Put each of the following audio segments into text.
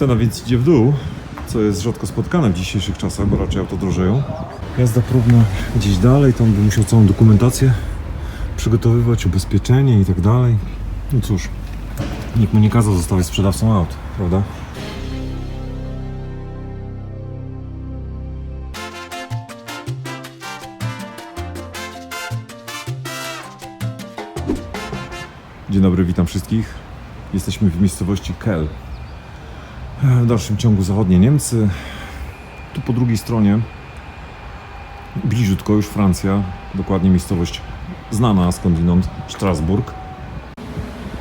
Cena więc idzie w dół, co jest rzadko spotkane w dzisiejszych czasach, bo raczej auto drożeją. Jazda próbna gdzieś dalej, tam bym musiał całą dokumentację przygotowywać, ubezpieczenie i tak dalej. No cóż, nikt mu nie kazał zostawać sprzedawcą aut, prawda? Dzień dobry, witam wszystkich. Jesteśmy w miejscowości Kel. W dalszym ciągu zachodnie Niemcy. Tu po drugiej stronie, bliziutko już Francja, dokładnie miejscowość znana skądinąd, Strasburg.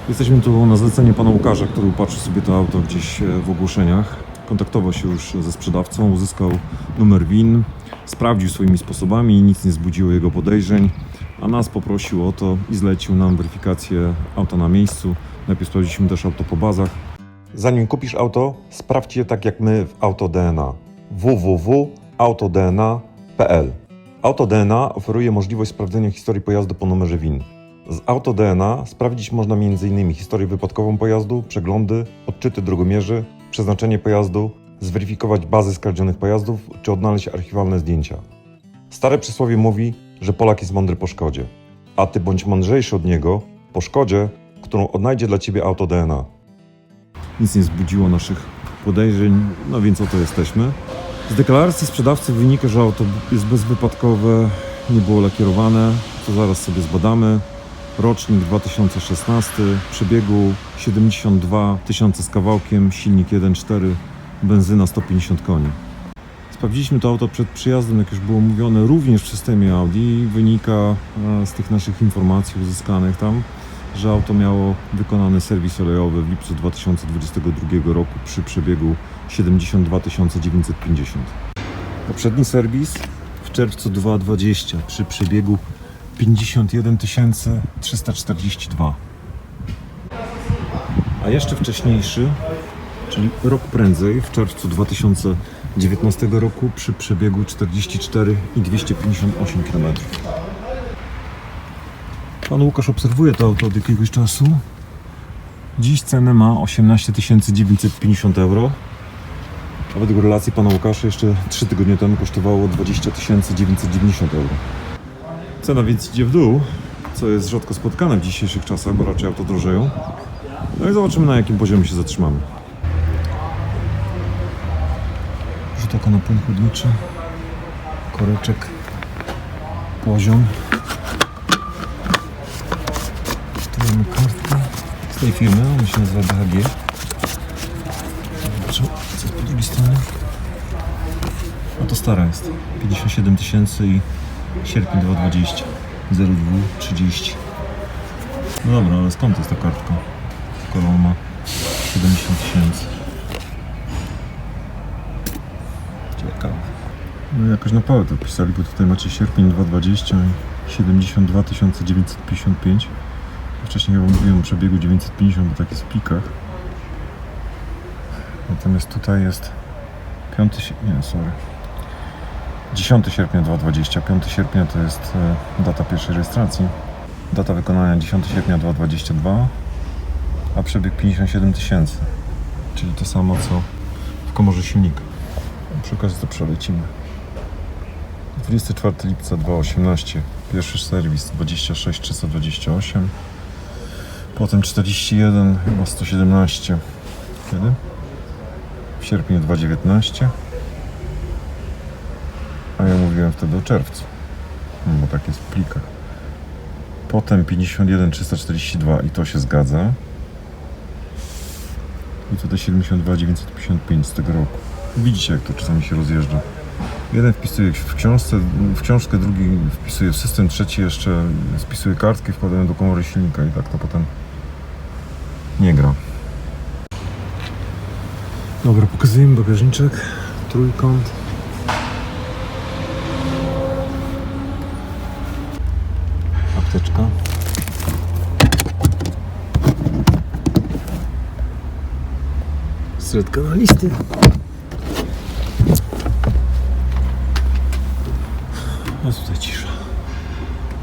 Jesteśmy tu na zlecenie pana Łukasza, który upatrzył sobie to auto gdzieś e, w ogłoszeniach. Kontaktował się już ze sprzedawcą, uzyskał numer WIN, sprawdził swoimi sposobami, nic nie zbudziło jego podejrzeń, a nas poprosił o to i zlecił nam weryfikację auta na miejscu. Najpierw sprawdziliśmy też auto po bazach. Zanim kupisz auto, sprawdź je tak jak my w AutoDNA. www.autodna.pl AutoDNA oferuje możliwość sprawdzenia historii pojazdu po numerze WIN. Z AutoDNA sprawdzić można m.in. historię wypadkową pojazdu, przeglądy, odczyty drogomierzy, przeznaczenie pojazdu, zweryfikować bazy skradzionych pojazdów czy odnaleźć archiwalne zdjęcia. Stare przysłowie mówi, że Polak jest mądry po szkodzie, a ty bądź mądrzejszy od niego po szkodzie, którą odnajdzie dla ciebie AutoDNA. Nic nie zbudziło naszych podejrzeń, no więc oto jesteśmy. Z deklaracji sprzedawcy wynika, że auto jest bezwypadkowe, nie było lakierowane, to zaraz sobie zbadamy. Rocznik 2016, przebiegu 72 tysiące z kawałkiem, silnik 1.4, benzyna 150 koni. Sprawdziliśmy to auto przed przyjazdem, jak już było mówione, również w systemie Audi. Wynika e, z tych naszych informacji uzyskanych tam, że auto miało wykonany serwis olejowy w lipcu 2022 roku przy przebiegu 72 950. Poprzedni serwis w czerwcu 2020 przy przebiegu 51 342. A jeszcze wcześniejszy, czyli rok prędzej, w czerwcu 2019 roku przy przebiegu 44 i 258 km. Pan Łukasz obserwuje to auto od jakiegoś czasu. Dziś cenę ma 18 950 euro. A według relacji pana Łukasza jeszcze 3 tygodnie temu kosztowało 20 990 euro. Cena więc idzie w dół, co jest rzadko spotkane w dzisiejszych czasach, bo raczej auto drożeją. No i zobaczymy na jakim poziomie się zatrzymamy. Rzut oka na płyn chłodniczy. Koreczek. Poziom. Mamy kartkę z tej firmy, ona się nazywa BHG. Zobaczymy, co jest po drugiej stronie. A to stara jest. 57 tysięcy i sierpień 2020. 0230. No dobra, ale skąd jest ta kartka? Skoro on ma 70 tysięcy. Ciekawe. No jakoś na pałę pisali, bo tutaj macie sierpień 2020 i 72 955. Wcześniej chyba mówiłem o przebiegu 950, bo tak jest w plikach. Natomiast tutaj jest 5 sierpnia, nie, sorry. 10 sierpnia 2020, 5 sierpnia to jest e, data pierwszej rejestracji. Data wykonania 10 sierpnia 2022, a przebieg 57 tysięcy. Czyli to samo co w komorze silnika. Przy okazji to przelecimy. 24 lipca 2018, pierwszy serwis 26 328, potem 41 chyba 117. Kiedy? W sierpniu 2019. A ja mówiłem wtedy o czerwcu, no bo tak jest w plikach. Potem 51 342 i to się zgadza. I tutaj 72 955 z tego roku. Widzicie jak to czasami się rozjeżdża. Jeden wpisuje w książce, w książkę, drugi wpisuje w system, trzeci jeszcze spisuje kartki, wkładają do komory silnika i tak to potem nie gra. Dobra, pokazujemy bagażniczek, trójkąt. Apteczka. Sredka na listy. A tutaj cisza.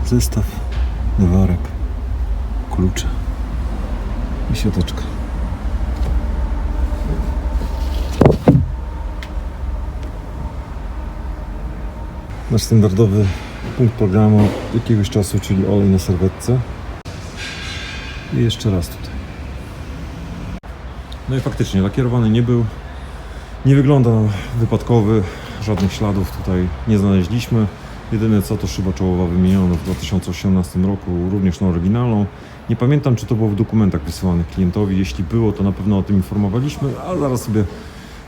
Zestaw, lewarek, klucze i siateczka. Nasz standardowy punkt programu od jakiegoś czasu, czyli olej na serwetce. I jeszcze raz tutaj. No i faktycznie lakierowany nie był. Nie wygląda wypadkowy, żadnych śladów tutaj nie znaleźliśmy. Jedyne co to szyba czołowa wymieniona w 2018 roku, również na oryginalną. Nie pamiętam, czy to było w dokumentach wysyłanych klientowi. Jeśli było, to na pewno o tym informowaliśmy, a zaraz sobie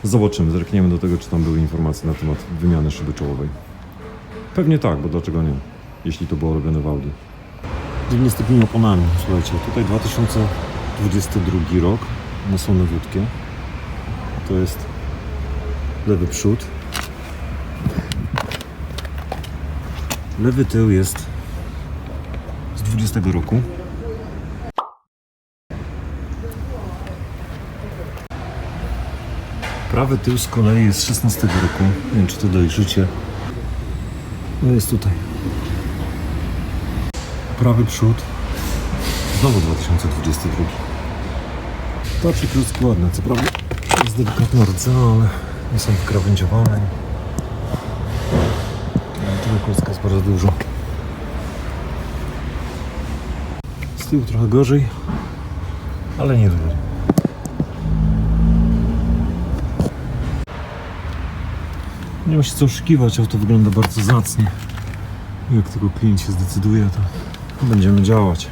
zobaczymy, zerkniemy do tego, czy tam były informacje na temat wymiany szyby czołowej. Pewnie tak, bo dlaczego nie, jeśli to było robione w Audi. Dziwnie z takimi oponami, słuchajcie, tutaj 2022 rok, one są nowiutkie. To jest lewy przód. Lewy tył jest z 20 roku. Prawy tył z kolei jest z 16 roku. Nie wiem, czy to dojrzycie. No jest tutaj. Prawy przód. Znowu 2022. Tarczy krótki ładne, co prawda jest delikatna rdza, ale nie są wykrawędziowane. Tego klocka jest bardzo dużo. Z tyłu trochę gorzej, ale nie dużo. Nie ma się co oszukiwać, auto wygląda bardzo zacnie. Jak tylko klient się zdecyduje, to będziemy działać.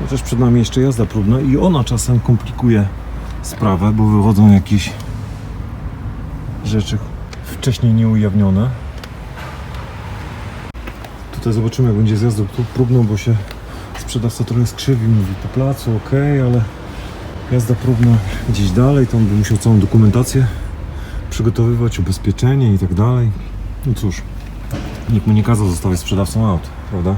Chociaż przed nami jeszcze jazda próbna i ona czasem komplikuje sprawę, bo wychodzą jakieś rzeczy wcześniej nieujawnione. Tutaj zobaczymy, jak będzie z jazdą tu próbną, bo się sprzedawca trochę skrzywi, mówi po placu, ok, ale jazda próbna gdzieś dalej, tam by musiał całą dokumentację przygotowywać, ubezpieczenie i tak dalej. No cóż, nikt mu nie kazał zostawiać sprzedawcą aut, prawda?